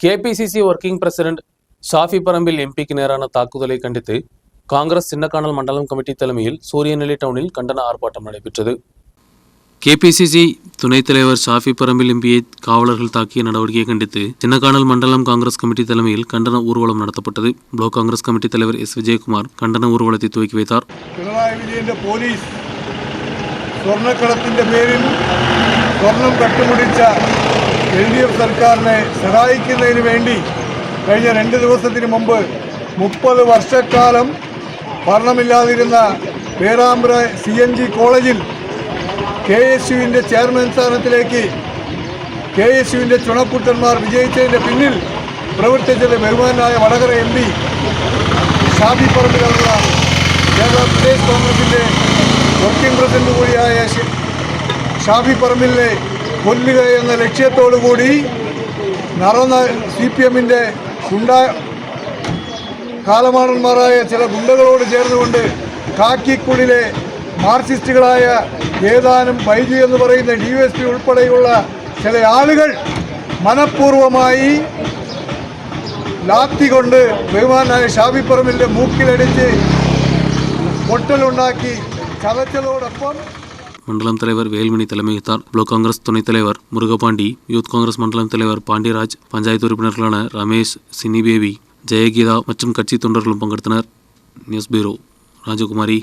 K P C C working president Shafi Parambil எம்பிக்கு நேரான தாக்குதலை கண்டித்து காங்கிரஸ் சின்னக்கானல் மண்டலம் கமிட்டி தலைமையில் சூரியநெல்லி டவுனில் கண்டன ஆர்ப்பாட்டம் நடைபெற்றது கேபிசிசி துணைத் தலைவர் ஷாஃபி பரம்பில் எம்பியை காவலர்கள் தாக்கிய நடவடிக்கையை கண்டித்து சின்னக்கானல் மண்டலம் காங்கிரஸ் கமிட்டி தலைமையில் கண்டன ஊர்வலம் நடத்தப்பட்டது பிளாக் காங்கிரஸ் கமிட்டி தலைவர் எஸ் விஜயகுமார் கண்டன ஊர்வலத்தை துவக்கி வைத்தார் പിണറായി വിജയന്റെ പോലീസ് സ്വർണ്ണക്കടത്തിന്റെ പേരിൽ സ്വർണം കട്ടുമുടിച്ച എൽ ഡി എഫ് സർക്കാരിനെ സഹായിക്കുന്നതിന് വേണ്ടി കഴിഞ്ഞ രണ്ട് ദിവസത്തിന് മുമ്പ് മുപ്പത് വർഷക്കാലം ഭരണമില്ലാതിരുന്ന പേരാമ്പ്ര സി എൻ ജി കോളേജിൽ കെ എസ് യുവിന്റെ ചെയർമാൻ സ്ഥാനത്തിലേക്ക് കെ എസ് യുവിന്റെ ചുണക്കുട്ടന്മാർ വിജയിച്ചതിന്റെ പിന്നിൽ പ്രവർത്തിച്ചത് ബഹുമാനായ വടകര എം പി ഷാബി പറമ്പിലുള്ള കേരള പ്രദേശ് കോൺഗ്രസിന്റെ വർക്കിംഗ് പ്രസിഡന്റ് കൂടിയായ ഷാബി പറമ്പിലിനെ കൊല്ലുക എന്ന ലക്ഷ്യത്തോടുകൂടി നടന്ന സി പി എമ്മിന്റെ ഗുണ്ട കാലമാണന്മാരായ ചില ഗുണ്ടകളോട് ചേർന്നുകൊണ്ട് കാക്കിക്കുള്ളിലെ മാർക്സിസ്റ്റുകളായ ഏതാനും ബൈജു എന്ന് പറയുന്ന ഡി എസ് പി ഉൾപ്പെടെയുള്ള ചില ആളുകൾ മനഃപൂർവമായി ലാത്തി കൊണ്ട് ബഹുമാനായ ഷാബിപ്പറമ്പിന്റെ മൂക്കിലടിച്ച് പൊട്ടലുണ്ടാക്കി ചതച്ചതോടൊപ്പം மண்டலம் தலைவர் வேல்மணி தலைமை பிளாக் காங்கிரஸ் துணைத் தலைவர் முருகபாண்டி யூத் காங்கிரஸ் மண்டலம் தலைவர் பாண்டியராஜ் பஞ்சாயத்து உறுப்பினர்களான ரமேஷ் சினிபேபி ஜெயகீதா மற்றும் கட்சி தொண்டர்களும் பங்கெடுத்தனர். நியூஸ் பியூரோ ராஜகுமாரி.